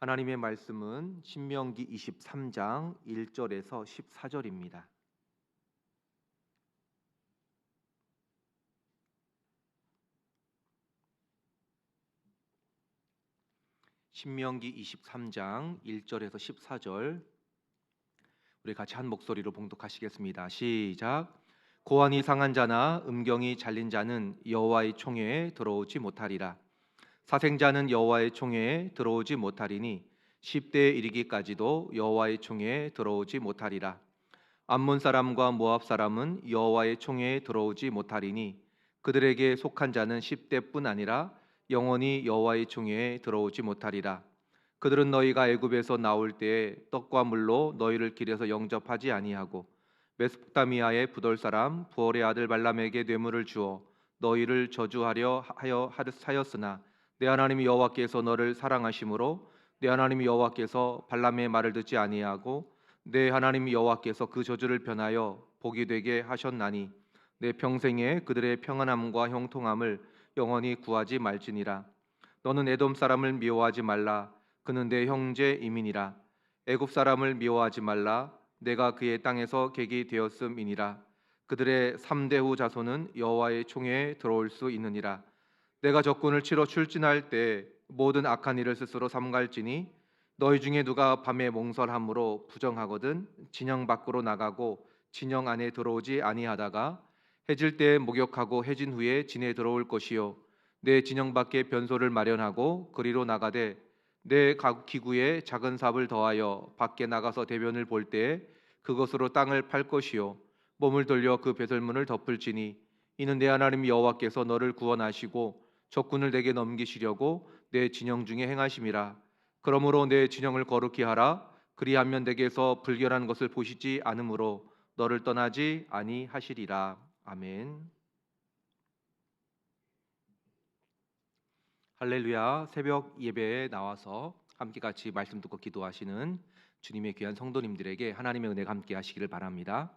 하나님의 말씀은 신명기 23장 1절에서 14절입니다. 신명기 23장 1절에서 14절 우리 같이 한 목소리로 봉독하시겠습니다. 시작. 고안이 상한 자나 음경이 잘린 자는 여호와의 총회에 들어오지 못하리라. 사생자는 여호와의 총회에 들어오지 못하리니 10대에 이르기까지도 여호와의 총회에 들어오지 못하리라. 암몬 사람과 모압 사람은 여호와의 총회에 들어오지 못하리니 그들에게 속한 자는 10대뿐 아니라 영원히 여호와의 총회에 들어오지 못하리라. 그들은 너희가 애굽에서 나올 때에 떡과 물로 너희를 길에서 영접하지 아니하고 메소포타미아의 부돌 사람 부올의 아들 발람에게 뇌물을 주어 너희를 저주하려 하여 하였으나 내 하나님 여호와께서 너를 사랑하심으로 내 하나님 여호와께서 발람의 말을 듣지 아니하고 내 하나님 여호와께서 그 저주를 변하여 복이 되게 하셨나니 내 평생에 그들의 평안함과 형통함을 영원히 구하지 말지니라. 너는 에돔 사람을 미워하지 말라. 그는 내 형제 이민이라. 애굽 사람을 미워하지 말라. 내가 그의 땅에서 객이 되었음이니라. 그들의 삼대후 자손은 여호와의 총회에 들어올 수 있느니라 내가 적군을 치러 출진할 때 모든 악한 일을 스스로 삼갈지니 너희 중에 누가 밤에 몽설함으로 부정하거든 진영 밖으로 나가고 진영 안에 들어오지 아니하다가 해질 때 목욕하고 해진 후에 진에 들어올 것이요. 내 진영 밖에 변소를 마련하고 그리로 나가되 내 기구에 작은 삽을 더하여 밖에 나가서 대변을 볼 때에 그것으로 땅을 팔 것이요. 몸을 돌려 그 배설문을 덮을지니 이는 내 하나님 여호와께서 너를 구원하시고 적군을 내게 넘기시려고 내 진영 중에 행하심이라 그러므로 내 진영을 거룩히 하라 그리하면 내게서 불결한 것을 보시지 않으므로 너를 떠나지 아니하시리라 아멘. 할렐루야 새벽 예배에 나와서 함께 같이 말씀 듣고 기도하시는 주님의 귀한 성도님들에게 하나님의 은혜가 함께 하시기를 바랍니다.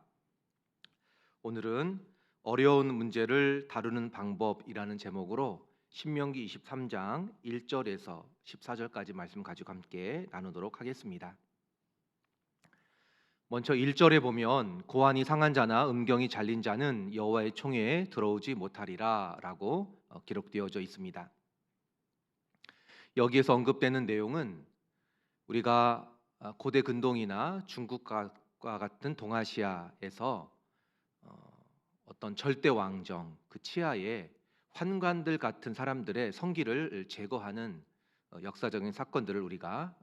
오늘은 어려운 문제를 다루는 방법이라는 제목으로 신명기 23장 1절에서 14절까지 말씀 가지고 함께 나누도록 하겠습니다. 먼저 1절에 보면 고안이 상한 자나 음경이 잘린 자는 여호와의 총회에 들어오지 못하리라라고 어, 기록되어져 있습니다. 여기에서 언급되는 내용은 우리가 아, 고대 근동이나 중국과 같은 동아시아에서 어, 어떤 절대 왕정 그 치하에 환관들 같은 사람들의 성기를 제거하는 어, 역사적인 사건들을 우리가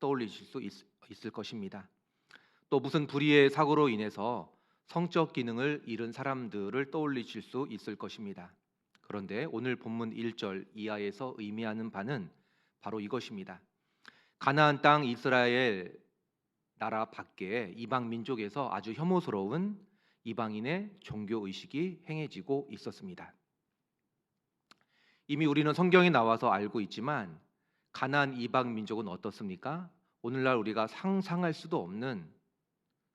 떠올리실 수 있 을 것입니다. 또 무슨 불의의 사고로 인해서 성적 기능을 잃은 사람들을 떠올리실 수 있을 것입니다. 그런데 오늘 본문 1절 이하에서 의미하는 바는 바로 이것입니다. 가나안 땅 이스라엘 나라 밖에 이방 민족에서 아주 혐오스러운 이방인의 종교 의식이 행해지고 있었습니다. 이미 우리는 성경에 나와서 알고 있지만 가나안 이방 민족은 어떻습니까? 오늘날 우리가 상상할 수도 없는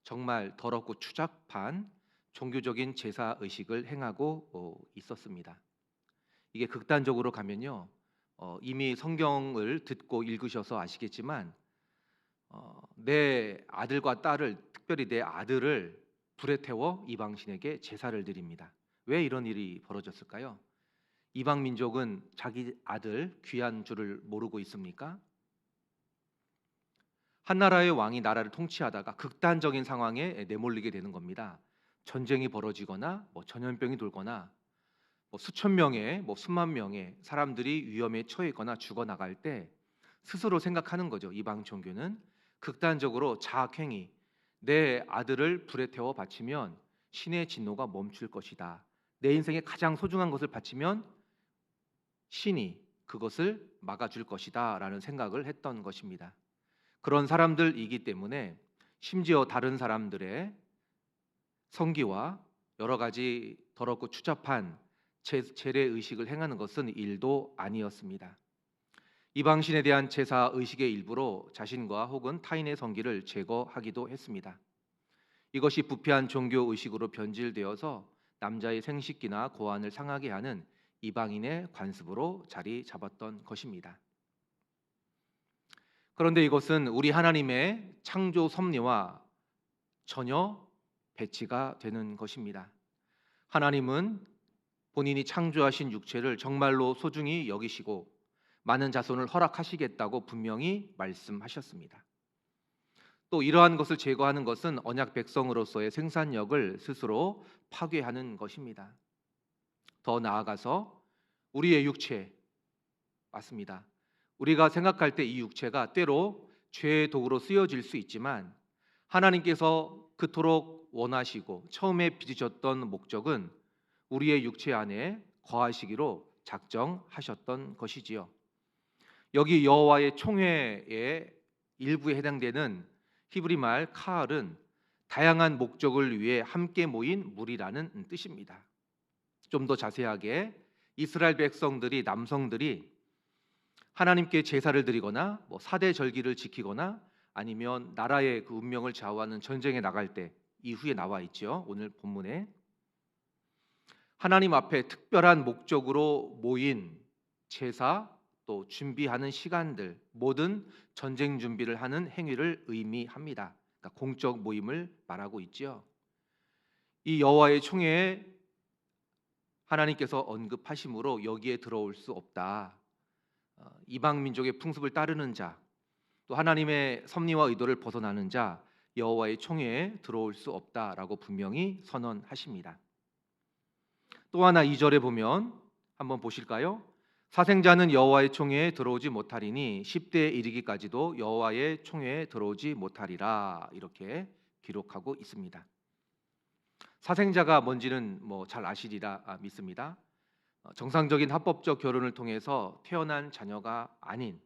정말 더럽고 추잡한 종교적인 제사 의식을 행하고 어, 있었습니다. 이게 극단적으로 가면요, 어, 이미 성경을 듣고 읽으셔서 아시겠지만 어, 내 아들과 딸을 특별히 내 아들을 불에 태워 이방신에게 제사를 드립니다. 왜 이런 일이 벌어졌을까요? 이방 민족은 자기 아들 귀한 줄을 모르고 있습니까? 한 나라의 왕이 나라를 통치하다가 극단적인 상황에 내몰리게 되는 겁니다. 전쟁이 벌어지거나 뭐 전염병이 돌거나 뭐 수천 명의 뭐 수만 명의 사람들이 위험에 처해 있거나 죽어 나갈 때 스스로 생각하는 거죠. 이방 종교는 극단적으로 자학행위 내 아들을 불에 태워 바치면 신의 진노가 멈출 것이다. 내 인생에 가장 소중한 것을 바치면 신이 그것을 막아줄 것이다라는 생각을 했던 것입니다. 그런 사람들이기 때문에 심지어 다른 사람들의 성기와 여러 가지 더럽고 추잡한 재래 의식을 행하는 것은 일도 아니었습니다. 이방신에 대한 제사 의식의 일부로 자신과 혹은 타인의 성기를 제거하기도 했습니다. 이것이 부패한 종교 의식으로 변질되어서 남자의 생식기나 고안을 상하게 하는 이방인의 관습으로 자리 잡았던 것입니다. 그런데 이것은 우리 하나님의 창조 섭리와 전혀 배치가 되는 것입니다. 하나님은 본인이 창조하신 육체를 정말로 소중히 여기시고 많은 자손을 허락하시겠다고 분명히 말씀하셨습니다. 또 이러한 것을 제거하는 것은 언약 백성으로서의 생산력을 스스로 파괴하는 것입니다. 더 나아가서 우리의 육체 맞습니다. 우리가 생각할 때 이 육체가 때로 죄의 도구로 쓰여질 수 있지만 하나님께서 그토록 원하시고 처음에 빚으셨던 목적은 우리의 육체 안에 거하시기로 작정하셨던 것이지요. 여기 여호와의 총회의 일부에 해당되는 히브리 말 카알은 다양한 목적을 위해 함께 모인 무리라는 뜻입니다. 좀 더 자세하게 이스라엘 백성들이 남성들이 하나님께 제사를 드리거나 뭐 사대 절기를 지키거나 아니면 나라의 그 운명을 좌우하는 전쟁에 나갈 때 이후에 나와 있죠. 오늘 본문에 하나님 앞에 특별한 목적으로 모인 제사 또 준비하는 시간들 모든 전쟁 준비를 하는 행위를 의미합니다. 그러니까 공적 모임을 말하고 있지요. 이 여호와의 총회에 하나님께서 언급하심으로 여기에 들어올 수 없다. 어, 이방 민족의 풍습을 따르는 자, 또 하나님의 섭리와 의도를 벗어나는 자 여호와의 총회에 들어올 수 없다라고 분명히 선언하십니다. 또 하나 2절에 보면 한번 보실까요? 사생자는 여호와의 총회에 들어오지 못하리니 10대에 이르기까지도 여호와의 총회에 들어오지 못하리라 이렇게 기록하고 있습니다. 사생자가 뭔지는 뭐 잘 아시리라 아, 믿습니다. 어, 정상적인 합법적 결혼을 통해서 태어난 자녀가 아닌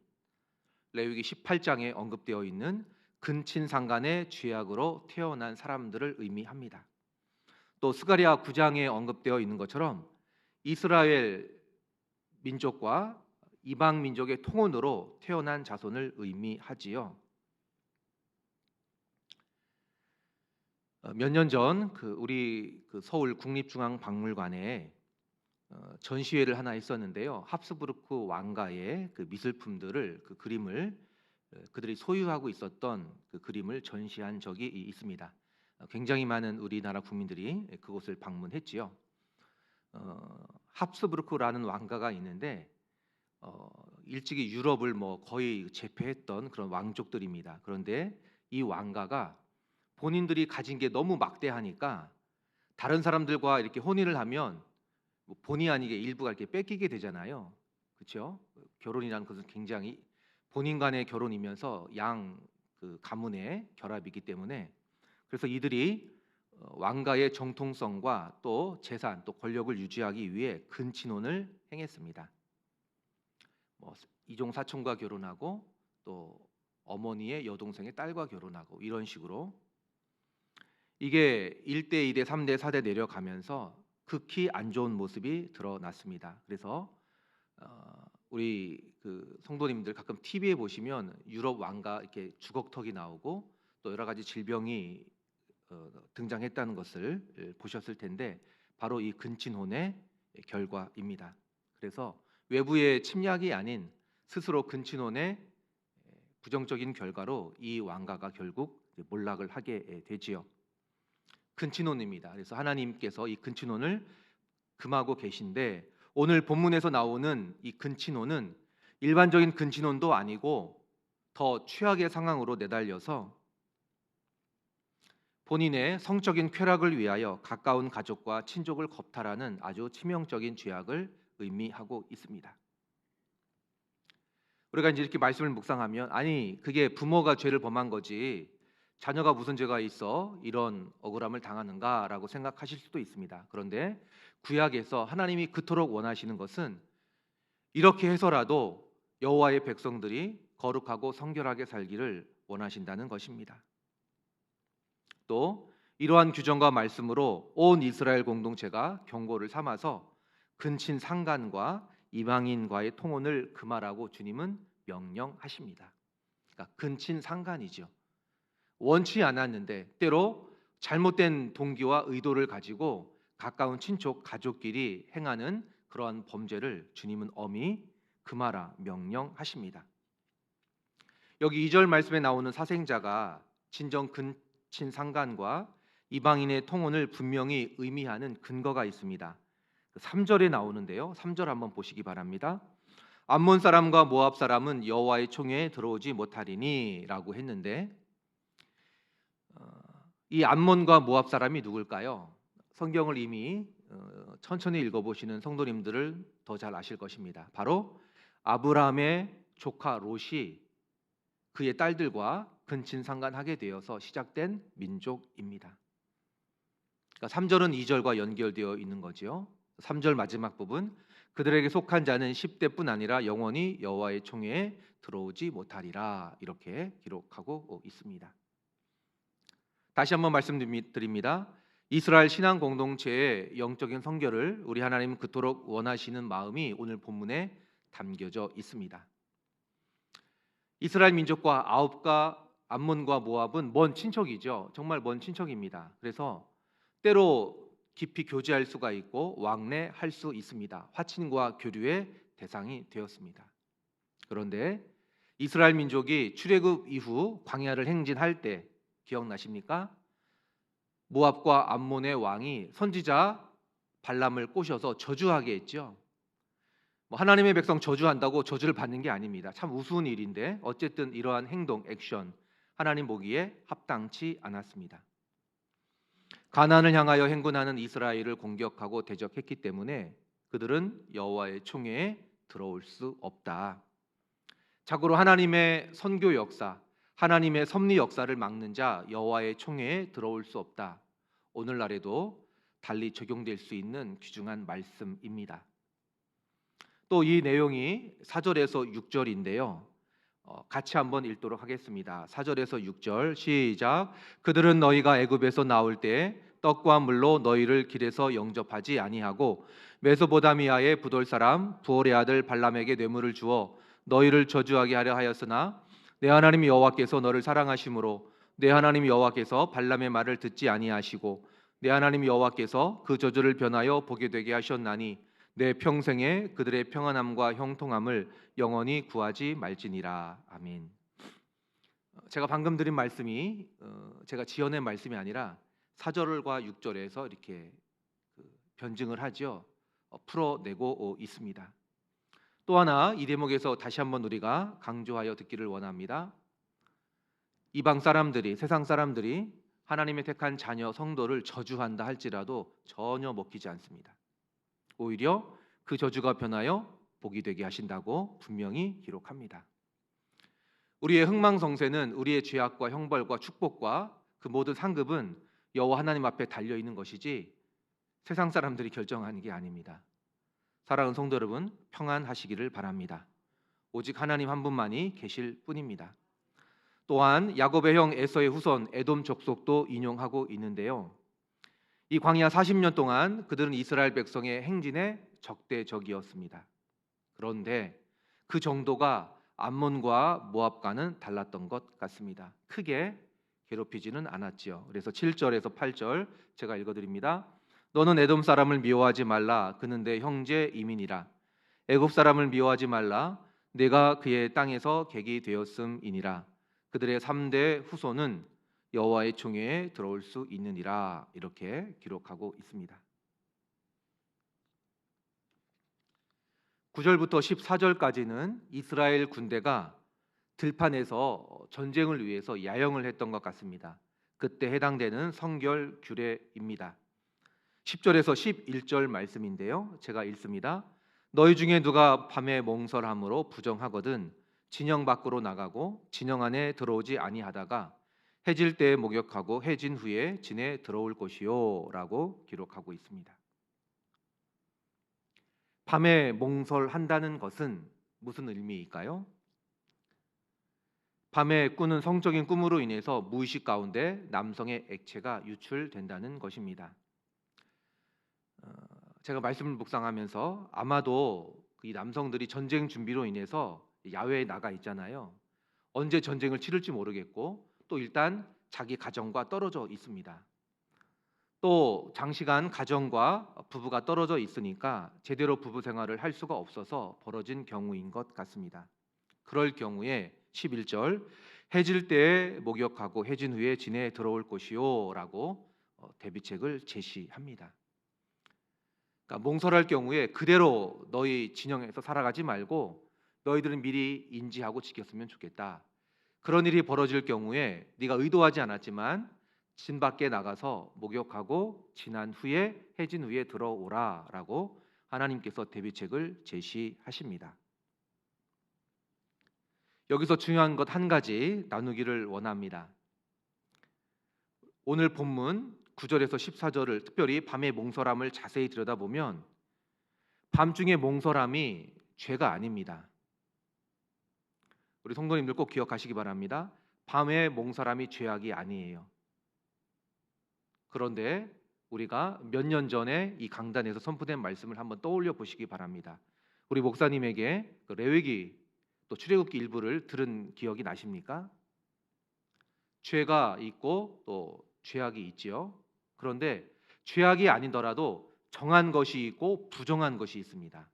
레위기 18장에 언급되어 있는 근친상간의 죄악으로 태어난 사람들을 의미합니다. 또 스가리아 9장에 언급되어 있는 것처럼 이스라엘 민족과 이방 민족의 통혼으로 태어난 자손을 의미하지요. 어, 몇 년 전 그 우리 그 서울 국립중앙박물관에 어, 전시회를 하나 했었는데요. 합스부르크 왕가의 그 미술품들을 그 그림을 어, 그들이 소유하고 있었던 그 그림을 전시한 적이 있습니다. 어, 굉장히 많은 우리나라 국민들이 그곳을 방문했지요. 어, 합스부르크라는 왕가가 있는데 어, 일찍이 유럽을 뭐 거의 제패했던 그런 왕족들입니다. 그런데 이 왕가가 본인들이 가진 게 너무 막대하니까 다른 사람들과 이렇게 혼인을 하면 뭐 본의 아니게 일부가 이렇게 뺏기게 되잖아요. 그렇죠? 결혼이라는 것은 굉장히 본인 간의 결혼이면서 양 그 가문의 결합이기 때문에 그래서 이들이 어, 왕가의 정통성과 또 재산 또 권력을 유지하기 위해 근친혼을 행했습니다. 뭐 이종 사촌과 결혼하고 또 어머니의 여동생의 딸과 결혼하고 이런 식으로 이게 1대 2대 3대 4대 내려가면서 극히 안 좋은 모습이 드러났습니다. 그래서 어, 우리 그 성도님들 가끔 TV에 보시면 유럽 왕가 이렇게 주걱턱이 나오고 또 여러 가지 질병이 어, 등장했다는 것을 예, 보셨을 텐데 바로 이 근친혼의 결과입니다. 그래서 외부의 침략이 아닌 스스로 근친혼의 예, 부정적인 결과로 이 왕가가 결국 몰락을 하게 예, 되지요. 근친혼입니다. 그래서 하나님께서 이 근친혼을 금하고 계신데 오늘 본문에서 나오는 이 근친혼은 일반적인 근친혼도 아니고 더 최악의 상황으로 내달려서 본인의 성적인 쾌락을 위하여 가까운 가족과 친족을 겁탈하는 아주 치명적인 죄악을 의미하고 있습니다. 우리가 이제 이렇게 말씀을 묵상하면 아니 그게 부모가 죄를 범한 거지 자녀가 무슨 죄가 있어 이런 억울함을 당하는가라고 생각하실 수도 있습니다. 그런데 구약에서 하나님이 그토록 원하시는 것은 이렇게 해서라도 여호와의 백성들이 거룩하고 성결하게 살기를 원하신다는 것입니다. 또 이러한 규정과 말씀으로 온 이스라엘 공동체가 경고를 삼아서 근친 상간과 이방인과의 통혼을 금하라고 주님은 명령하십니다. 그러니까 근친 상간이죠. 원치 않았는데 때로 잘못된 동기와 의도를 가지고 가까운 친족 가족끼리 행하는 그러한 범죄를 주님은 엄히 금하라 명령하십니다. 여기 2절 말씀에 나오는 사생자가 진정 근친 상간과 이방인의 통혼을 분명히 의미하는 근거가 있습니다. 3절에 나오는데요. 3절 한번 보시기 바랍니다. 암몬 사람과 모압 사람은 여호와의 총회에 들어오지 못하리니라고 했는데 어, 이 암몬과 모압 사람이 누굴까요? 성경을 이미 어, 천천히 읽어보시는 성도님들을 더 잘 아실 것입니다. 바로 아브라함의 조카 롯이 그의 딸들과 근친상간하게 되어서 시작된 민족입니다. 그러니까 3절은 2절과 연결되어 있는 거지요. 3절 마지막 부분 그들에게 속한 자는 10대뿐 아니라 영원히 여호와의 총회에 들어오지 못하리라 이렇게 기록하고 있습니다. 다시 한번 말씀드립니다. 이스라엘 신앙 공동체의 영적인 성결을 우리 하나님 그토록 원하시는 마음이 오늘 본문에 담겨져 있습니다. 이스라엘 민족과 아홉과 암몬과 모압은 먼 친척이죠. 정말 먼 친척입니다. 그래서 때로 깊이 교제할 수가 있고 왕래할 수 있습니다. 화친과 교류의 대상이 되었습니다. 그런데 이스라엘 민족이 출애굽 이후 광야를 행진할 때 기억나십니까? 모압과 암몬의 왕이 선지자 발람을 꼬셔서 저주하게 했죠. 뭐 하나님의 백성 저주한다고 저주를 받는 게 아닙니다. 참 우스운 일인데 어쨌든 이러한 행동, 액션 하나님 보기에 합당치 않았습니다. 가나안을 향하여 행군하는 이스라엘을 공격하고 대적했기 때문에 그들은 여호와의 총회에 들어올 수 없다. 자고로 하나님의 선교 역사, 하나님의 섭리 역사를 막는 자 여호와의 총회에 들어올 수 없다. 오늘날에도 달리 적용될 수 있는 귀중한 말씀입니다. 또 이 내용이 4절에서 6절인데요. 어, 같이 한번 읽도록 하겠습니다. 4절에서 6절 시작. 그들은 너희가 애굽에서 나올 때 떡과 물로 너희를 길에서 영접하지 아니하고 메소보다미아의 부돌 사람 부올의 아들 발람에게 뇌물을 주어 너희를 저주하게 하려 하였으나 내 하나님 여호와께서 너를 사랑하심으로 내 하나님 여호와께서 발람의 말을 듣지 아니하시고 내 하나님 여호와께서 그 저주를 변하여 보게 되게 하셨나니 내 평생에 그들의 평안함과 형통함을 영원히 구하지 말지니라 아멘. 제가 방금 드린 말씀이 어, 제가 지어낸 말씀이 아니라 4절과 6절에서 이렇게 그 변증을 하죠. 어, 풀어내고 있습니다. 또 하나 이 대목에서 다시 한번 우리가 강조하여 듣기를 원합니다. 이방 사람들이 세상 사람들이 하나님의 택한 자녀 성도를 저주한다 할지라도 전혀 먹히지 않습니다. 오히려 그 저주가 변하여 복이 되게 하신다고 분명히 기록합니다. 우리의 흥망성쇠는 우리의 죄악과 형벌과 축복과 그 모든 상급은 여호와 하나님 앞에 달려 있는 것이지 세상 사람들이 결정하는 게 아닙니다. 사랑하는 성도 여러분, 평안하시기를 바랍니다. 오직 하나님 한 분만이 계실 뿐입니다. 또한 야곱의 형 에서의 후손 에돔 족속도 인용하고 있는데요. 이 광야 40년 동안 그들은 이스라엘 백성의 행진의 적대적이었습니다. 그런데 그 정도가 암몬과 모압과는 달랐던 것 같습니다. 크게 괴롭히지는 않았지요. 그래서 7절에서 8절 제가 읽어 드립니다. 너는 에돔 사람을 미워하지 말라. 그는 내 형제 이민이라. 애굽 사람을 미워하지 말라. 내가 그의 땅에서 객이 되었음이니라. 그들의 3대 후손은 여호와의 총회에 들어올 수 있느니라. 이렇게 기록하고 있습니다. 9절부터 14절까지는 이스라엘 군대가 들판에서 전쟁을 위해서 야영을 했던 것 같습니다. 그때 해당되는 성결 규례입니다. 10절에서 11절 말씀인데요. 제가 읽습니다. 너희 중에 누가 밤에 몽설함으로 부정하거든 진영 밖으로 나가고 진영 안에 들어오지 아니하다가 해질 때에 목욕하고 해진 후에 진에 들어올 것이요라고 기록하고 있습니다. 밤에 몽설한다는 것은 무슨 의미일까요? 밤에 꾸는 성적인 꿈으로 인해서 무의식 가운데 남성의 액체가 유출된다는 것입니다. 어, 제가 말씀을 묵상하면서 아마도 이 남성들이 전쟁 준비로 인해서 야외에 나가 있잖아요. 언제 전쟁을 치를지 모르겠고 또 일단 자기 가정과 떨어져 있습니다. 또 장시간 가정과 부부가 떨어져 있으니까 제대로 부부 생활을 할 수가 없어서 벌어진 경우인 것 같습니다. 그럴 경우에 11절 해질 때에 목욕하고 해진 후에 진에 들어올 것이요라고 어, 대비책을 제시합니다. 그러니까 몽설할 경우에 그대로 너희 진영에서 살아가지 말고 너희들은 미리 인지하고 지켰으면 좋겠다. 그런 일이 벌어질 경우에 네가 의도하지 않았지만 진 밖에 나가서 목욕하고 지난 후에 해진 후에 들어오라라고 하나님께서 대비책을 제시하십니다. 여기서 중요한 것 한 가지 나누기를 원합니다. 오늘 본문 9절에서 14절을 특별히 밤의 몽설함을 자세히 들여다보면 밤중에 몽설함이 죄가 아닙니다. 우리 성도님들 꼭 기억하시기 바랍니다. 밤에 몽설함이 죄악이 아니에요. 그런데 우리가 몇 년 전에 이 강단에서 선포된 말씀을 한번 떠올려 보시기 바랍니다. 우리 목사님에게 그 레위기 또 출애굽기 일부를 들은 기억이 나십니까? 죄가 있고 또 죄악이 있지요. 그런데 죄악이 아니더라도 정한 것이 있고 부정한 것이 있습니다.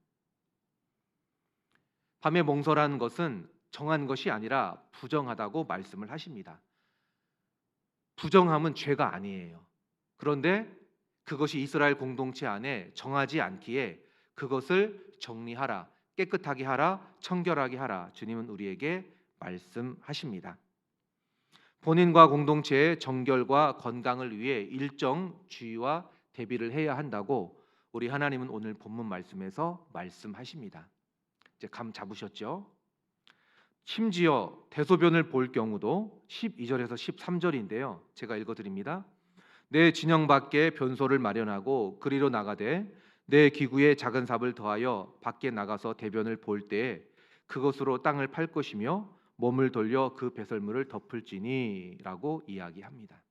밤에 몽설한 것은 정한 것이 아니라 부정하다고 말씀을 하십니다. 부정함은 죄가 아니에요. 그런데 그것이 이스라엘 공동체 안에 정하지 않기에 그것을 정리하라, 깨끗하게 하라, 청결하게 하라. 주님은 우리에게 말씀하십니다. 본인과 공동체의 정결과 건강을 위해 일정 주의와 대비를 해야 한다고 우리 하나님은 오늘 본문 말씀에서 말씀하십니다. 이제 감 잡으셨죠? 심지어 대소변을 볼 경우도 12절에서 13절인데요. 제가 읽어 드립니다. 내 진영 밖에 변소를 마련하고 그리로 나가되 내 기구에 작은 삽을 더하여 밖에 나가서 대변을 볼 때에 그것으로 땅을 팔 것이며 몸을 돌려 그 배설물을 덮을지니라고 이야기합니다.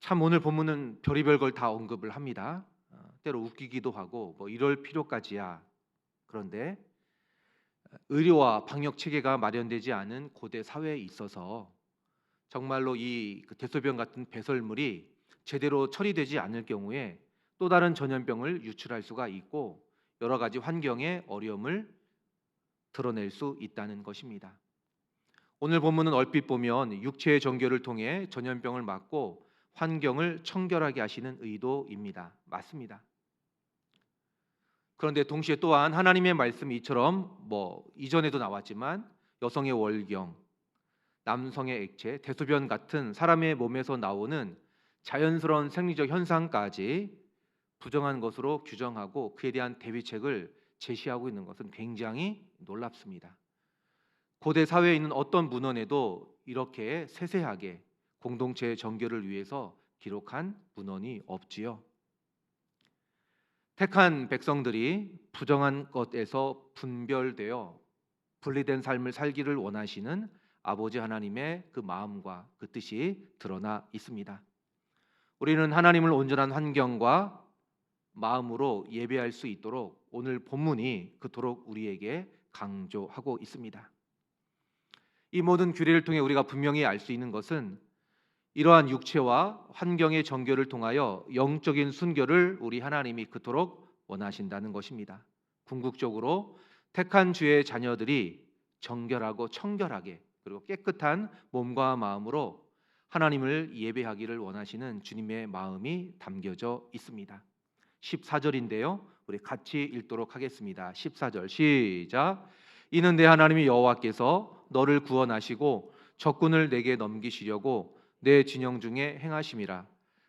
참 오늘 본문은 별의별 걸 다 언급을 합니다. 어, 때로 웃기기도 하고 뭐 이럴 필요까지야. 그런데 의료와 방역 체계가 마련되지 않은 고대 사회에 있어서 정말로 이그 대소변 같은 배설물이 제대로 처리되지 않을 경우에 또 다른 전염병을 유출할 수가 있고 여러 가지 환경의 어려움을 드러낼 수 있다는 것입니다. 오늘 본문은 얼핏 보면 육체의 정결을 통해 전염병을 막고 환경을 청결하게 하시는 의도입니다. 맞습니다. 그런데 동시에 또한 하나님의 말씀이 이처럼 뭐 이전에도 나왔지만 여성의 월경, 남성의 액체, 대소변 같은 사람의 몸에서 나오는 자연스러운 생리적 현상까지 부정한 것으로 규정하고 그에 대한 대비책을 제시하고 있는 것은 굉장히 놀랍습니다. 고대 사회에 있는 어떤 문헌에도 이렇게 세세하게 공동체의 정결을 위해서 기록한 문헌이 없지요. 택한 백성들이 부정한 것에서 분별되어 분리된 삶을 살기를 원하시는 아버지 하나님의 그 마음과 그 뜻이 드러나 있습니다. 우리는 하나님을 온전한 환경과 마음으로 예배할 수 있도록 오늘 본문이 그토록 우리에게 강조하고 있습니다. 이 모든 규례를 통해 우리가 분명히 알 수 있는 것은 이러한 육체와 환경의 정결을 통하여 영적인 순결을 우리 하나님이 그토록 원하신다는 것입니다. 궁극적으로 택한 주의 자녀들이 정결하고 청결하게 그리고 깨끗한 몸과 마음으로 하나님을 예배하기를 원하시는 주님의 마음이 담겨져 있습니다. 14절인데요. 우리 같이 읽도록 하겠습니다. 14절 시작. 이는 내 하나님이 여호와께서 너를 구원하시고 적군을 내게 넘기시려고 내 진영 중에 행하심이라.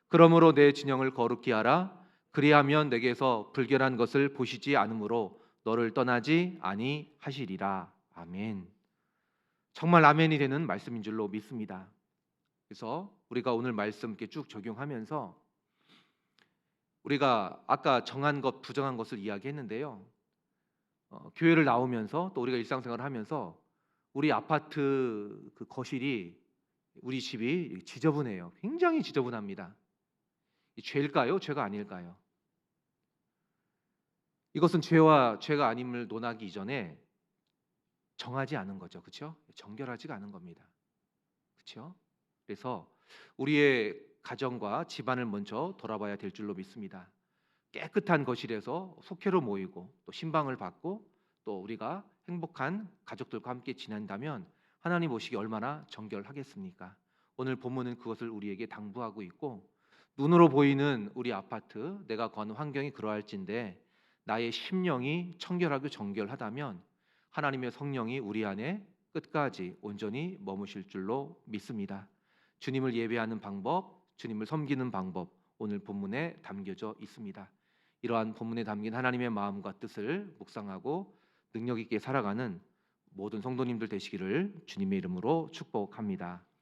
그러므로 내 진영을 거룩히 하라. 그리하면 내게서 불결한 것을 보시지 않으므로 너를 떠나지 아니하시리라. 아멘. 정말 아멘이 되는 말씀인 줄로 믿습니다. 그래서 우리가 오늘 말씀 이렇게 쭉 적용하면서 우리가 아까 정한 것, 부정한 것을 이야기했는데요. 어, 교회를 나오면서 또 우리가 일상생활을 하면서 우리 아파트 그 거실이 우리 집이 지저분해요. 굉장히 지저분합니다. 죄일까요? 죄가 아닐까요? 이것은 죄와 죄가 아님을 논하기 이전에 정하지 않은 거죠. 그렇죠? 정결하지가 않은 겁니다. 그렇죠? 그래서 우리의 가정과 집안을 먼저 돌아봐야 될 줄로 믿습니다. 깨끗한 거실에서 속회로 모이고 또 신방을 받고 또 우리가 행복한 가족들과 함께 지낸다면 하나님 보시기 얼마나 정결하겠습니까? 오늘 본문은 그것을 우리에게 당부하고 있고 눈으로 보이는 우리 아파트 내가 거하는 환경이 그러할진데 나의 심령이 청결하고 정결하다면 하나님의 성령이 우리 안에 끝까지 온전히 머무실 줄로 믿습니다. 주님을 예배하는 방법, 주님을 섬기는 방법 오늘 본문에 담겨져 있습니다. 이러한 본문에 담긴 하나님의 마음과 뜻을 묵상하고 능력 있게 살아가는 모든 성도님들 되시기를 주님의 이름으로 축복합니다.